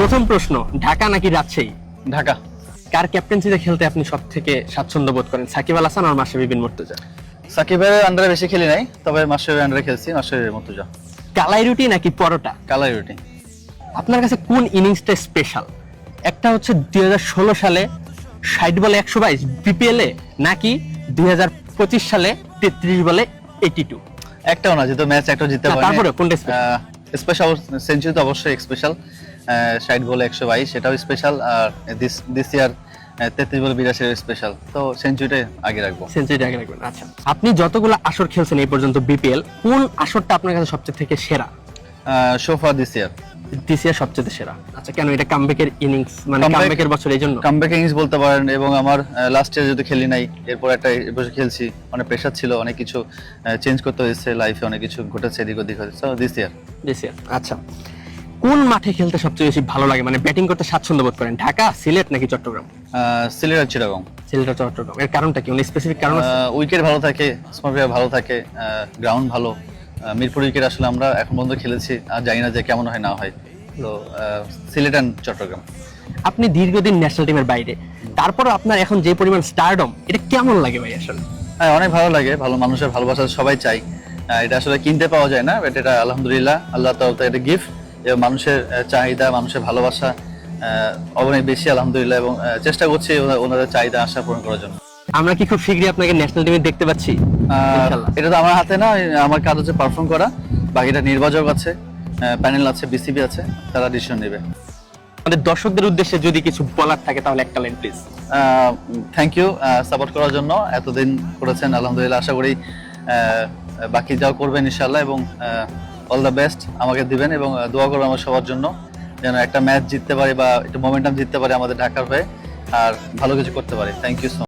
প্রথম প্রশ্ন ঢাকা নাকি রাজশাহী? ঢাকা। কার ক্যাপ্টেন্সিতে খেলতে আপনি সব থেকে স্বাচ্ছন্দ্য বোধ করেন? সাকিব আল হাসান আর মাশরাফি বিন মুর্তজা? সাকিবের আন্ডারে বেশি খেলি নাই তবে মাস্টারের আন্ডারে খেলছি মাস্টারের মতো যা কালাই রুটি নাকি পরোটা? কালাই রুটি। আপনার কাছে কোন ইনিংসটা স্পেশাল একটা হচ্ছে দুই হাজার ষোলো সালে ষাট বলে একশো বাইশ বিপিএলে নাকি দুই হাজার পঁচিশ সালে তেত্রিশ বলে এইটি টু একটাও না যেহেতু ম্যাচ একটা জিততে পারে তারপরে কোনটা? স্পেশাল সেঞ্চুরি তো অবশ্যই স্পেশাল ষাট বলে একশো বাইশ সেটাও স্পেশাল আর দিস দিস ইয়ার তেত্রিশ বলে বিরাশি স্পেশাল তো সেঞ্চুরিটাই আগে রাখব। সেঞ্চুরিটা আগে রাখবেন আচ্ছা। আপনি যতগুলো আসর খেলছেন এই পর্যন্ত বিপিএল কোন আসরটা আপনার কাছে সবচেয়ে থেকে সেরা? সোফা দিস ইয়ার ইয়ার সবচেয়ে সেরা। আচ্ছা কেন? এটা কামব্যাকের ইনিংস মানে কামব্যাকের বছর এই জন্য কামব্যাক ইনিংস বলতে পারেন এবং আমার লাস্ট ইয়ার যদি খেলি নাই এরপর একটা বছর খেলছি অনেক প্রেশার ছিল অনেক কিছু চেঞ্জ করতে হয়েছে লাইফে অনেক কিছু ঘটেছে এদিক ওদিক হয়েছে। So this year this year আচ্ছা। কোন মাঠে খেলতে সবচেয়ে বেশি ভালো লাগে? মানে ব্যাটিং করতে স্বাচ্ছন্দ্য বোধ করেন ঢাকা সিলেট নাকি চট্টগ্রাম? সিলেট আর চিটাগং। সিলেট আর চট্টগ্রাম। এর কারণটা কি? মানে স্পেসিফিক কারণ উইকেট ভালো থাকে স্মার্ট ভালো থাকে গ্রাউন্ড ভালো। মিরপুর উইকেট আসলে আমরা এখন পর্যন্ত খেলেছি আর জানি না যে কেমন হয় না হয়। তো সিলেট অ্যান্ড চট্টগ্রাম। আপনি দীর্ঘদিন ন্যাশনাল টিমের বাইরে তারপরে আপনার এখন যে পরিমাণ স্টারডম এটা কেমন লাগে ভাই আসলে? হ্যাঁ অনেক ভালো লাগে ভালো মানুষের ভালোবাসা সবাই চাই। এটা আসলে কিনতে পাওয়া যায় না বাট এটা আলহামদুলিল্লাহ আল্লাহ তাআলা তো এটা গিফট এবং মানুষের চাহিদা মানুষের ভালোবাসা অনেক বেশি আলহামদুলিল্লাহ এবং চেষ্টা করছি ওনাদের চাহিদা আশা পূরণ করার জন্য। আমরা কি খুব শীঘ্রই আপনাকে ন্যাশনাল টিমে দেখতে পাচ্ছি। এটা তো আমার হাতে না আমার কাজ হচ্ছে পারফর্ম করা বাকিটা নির্বাচক আছে প্যানেল আছে বিসিবি আছে তারা ডিসিশন নেবে। আমাদের দর্শকদের উদ্দেশ্যে যদি কিছু বলার থাকে তাহলে একটা line please thank you support করার জন্য এতদিন করেছেন আলহামদুলিল্লাহ আশা করি বাকি যাও করবেন ইনশাল্লাহ এবং অল দ্য বেস্ট আমাকে দিবেন এবং দোয়া করবেন আমার সবার জন্য যেন একটা ম্যাচ জিততে পারি বা একটু মোমেন্টাম জিততে পারি আমাদের ঢাকার হয়ে আর ভালো কিছু করতে পারি। Thank you so